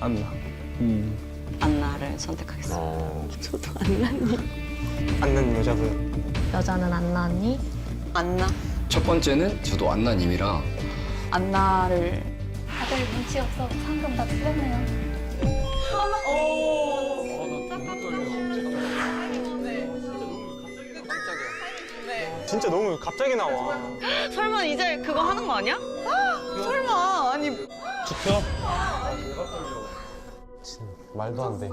안나. 음. 안나를 선택하겠습니다. 어. 저도 안나님. 안는 여자분. 여자는 안나 언니, 안나? 첫 번째는 저도 안나님이라 안나를 다들 눈치 없어 상금 다 틀렸네요. 진짜 너무 갑자기 나와. 설마 이제 그거 하는 거 아니야? 설마 아니 투표? 말도 안 돼.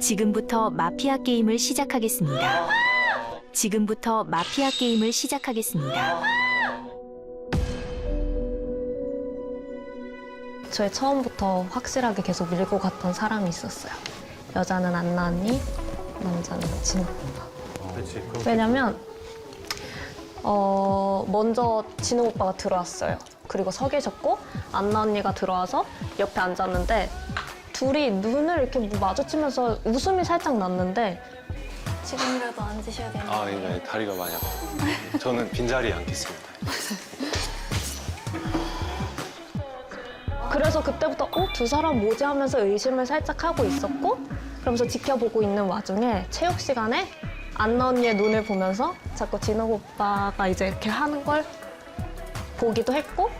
지금부터 마피아 게임을 시작하겠습니다. 지금부터 마피아 게임을 시작하겠습니다. 저의 처음부터 확실하게 계속 밀고 갔던 사람이 있었어요. 여자는 안나 언니, 남자는 진호 오빠. 그렇지. 왜냐면 어 먼저 진호 오빠가 들어왔어요. 그리고 서 계셨고 안나 언니가 들어와서 옆에 앉았는데 둘이 눈을 이렇게 마주치면서 웃음이 살짝 났는데 지금이라도 앉으셔야 되는데. 아, 네, 다리가 많이 아파. 저는 빈자리에 앉겠습니다. 그래서 그때부터 어? 두 사람 뭐지 하면서 의심을 살짝 하고 있었고 그러면서 지켜보고 있는 와중에 체육 시간에 안나 언니의 눈을 보면서 자꾸 진호 오빠가 이제 이렇게 하는 걸 보기도 했고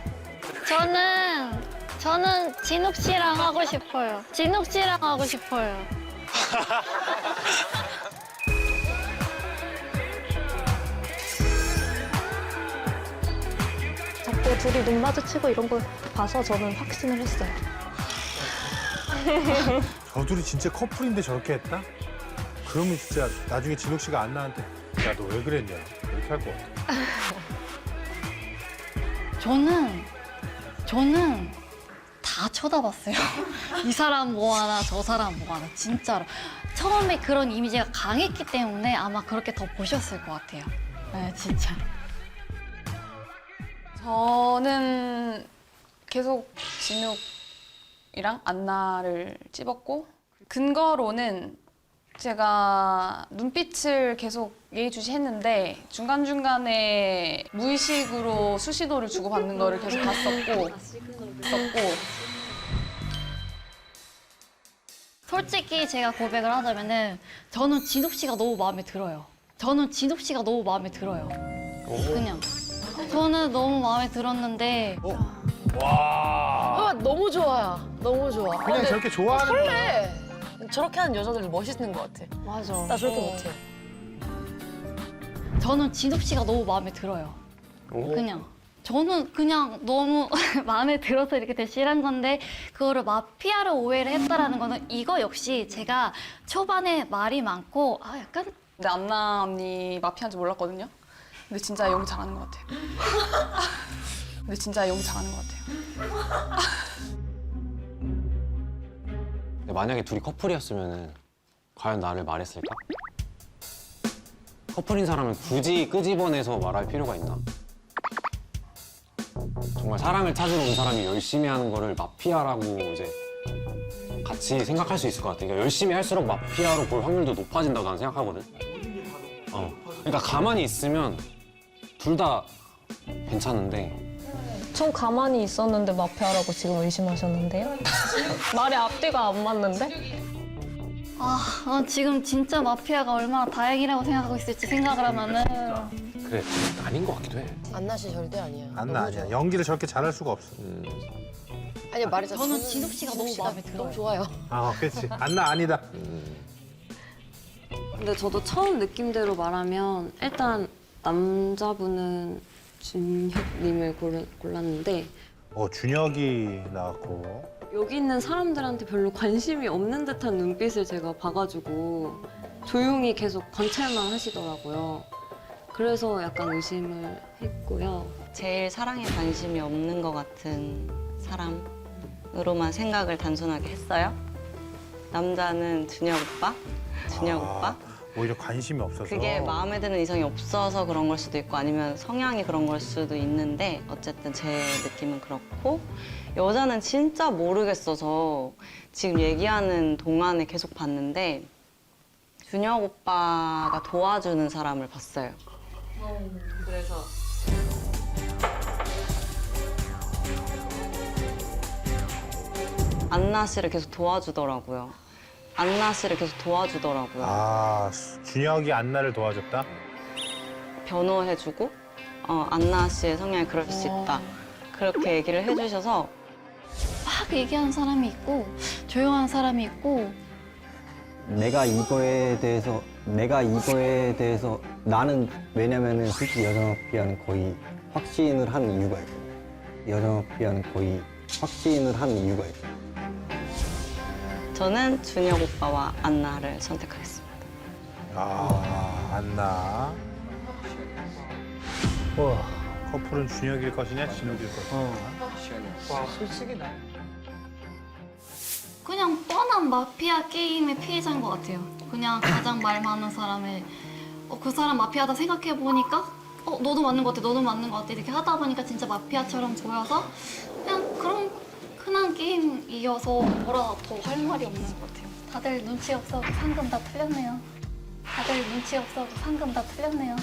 저는 저는 진욱 씨랑 하고 싶어요. 진욱 씨랑 하고 싶어요. 자꾸 둘이 눈 마주치고 이런 걸 봐서 저는 확신을 했어요. 저 둘이 진짜 커플인데 저렇게 했다? 그러면 진짜 나중에 진욱 씨가 안나한테 야 너 왜 그랬냐 이렇게 할 것 같아. 저는 저는 다 쳐다봤어요. 이 사람 뭐 하나 저 사람 뭐 하나 진짜로 처음에 그런 이미지가 강했기 때문에 아마 그렇게 더 보셨을 것 같아요. 네 진짜. 저는 계속 진욱이랑 안나를 찝었고 근거로는 제가 눈빛을 계속 예의주시했는데 중간중간에 무의식으로 수시도를 주고받는 거를 계속 봤었고 봤었고 솔직히 제가 고백을 하자면은 저는 진욱 씨가 너무 마음에 들어요. 저는 진욱 씨가 너무 마음에 들어요. 그냥 저는 너무 마음에 들었는데 와. 아, 너무 좋아요. 너무 좋아. 그냥 근데 저렇게 좋아하는 거야. 설레. 저렇게 하는 여자들 멋있는 것 같아. 맞아. 나 저렇게 어. 못해. 저는 진욱 씨가 너무 마음에 들어요. 그냥 저는 그냥 너무 마음에 들어서 이렇게 대시한 건데 그거를 마피아로 오해를 했다라는 거는 이거 역시 제가 초반에 말이 많고 아 약간 근데 안나 언니 마피아인지 몰랐거든요. 근데 진짜 연기 잘하는 것 같아요. 근데 진짜 연기 잘하는 것 같아요. 근데 만약에 둘이 커플이었으면 과연 나를 말했을까? 커플인 사람은 굳이 끄집어내서 말할 필요가 있나? 정말 사랑을 찾으러 온 사람이 열심히 하는 거를 마피아라고 이제 같이 생각할 수 있을 것 같아. 그러니까 열심히 할수록 마피아로 볼 확률도 높아진다고 나는 생각하거든. 어. 그러니까 가만히 있으면 둘 다 괜찮은데 전 가만히 있었는데 마피아라고 지금 의심하셨는데요? 말이 앞뒤가 안 맞는데? 아, 아, 지금 진짜 마피아가 얼마나 다행이라고 생각하고 있을지 생각을 하면은 그래 아닌 것 같기도 해. 안나 씨 절대 아니야. 안나 너무 아니야. 좋아. 연기를 저렇게 잘할 수가 없어. 아니야 말했잖아. 저는 진욱 씨가 너무 마음에 들어요. 너무 좋아요. 아, 그렇지. 안나 아니다. 근데 저도 처음 느낌대로 말하면 일단 남자분은 준혁님을 골- 골랐는데 어, 준혁이 나왔고. 여기 있는 사람들한테 별로 관심이 없는 듯한 눈빛을 제가 봐가지고 조용히 계속 관찰만 하시더라고요. 그래서 약간 의심을 했고요. 제일 사랑에 관심이 없는 것 같은 사람으로만 생각을 단순하게 했어요. 남자는 준혁 오빠, 준혁 아, 오빠. 오히려 관심이 없어서. 그게 마음에 드는 이성이 없어서 그런 걸 수도 있고 아니면 성향이 그런 걸 수도 있는데 어쨌든 제 느낌은 그렇고 여자는 진짜 모르겠어서 지금 얘기하는 동안에 계속 봤는데 준혁 오빠가 도와주는 사람을 봤어요. 그래서 안나 씨를 계속 도와주더라고요. 안나 씨를 계속 도와주더라고요. 아, 준혁이 안나를 도와줬다? 변호해주고 어, 안나 씨의 성향이 그럴 수 있다. 그렇게 얘기를 해주셔서 막 얘기하는 사람이 있고 조용한 사람이 있고 내가 이거에 대해서 내가 이거에 대해서 나는 왜냐면은 솔직히 여정학비하는 거의 확신을 한 이유가 있고 여정학비하는 거의 확신을 한 이유가 있고 저는 준혁 오빠와 안나를 선택하겠습니다. 아, 안나. 커플은 준혁일 것이냐, 진욱일 것이냐. 그냥 뻔한 마피아 게임의 피해자인 것 같아요. 그냥 가장 말 많은 사람을 어, 그 사람 마피아다 생각해 보니까 어 너도 맞는 것 같아, 너도 맞는 것 같아 이렇게 하다 보니까 진짜 마피아처럼 보여서 그냥 그런 흔한 게임이어서 뭐라 더 할 말이 없는 것 같아요. 다들 눈치 없어도 상금 다 틀렸네요. 다들 눈치 없어도 상금 다 틀렸네요.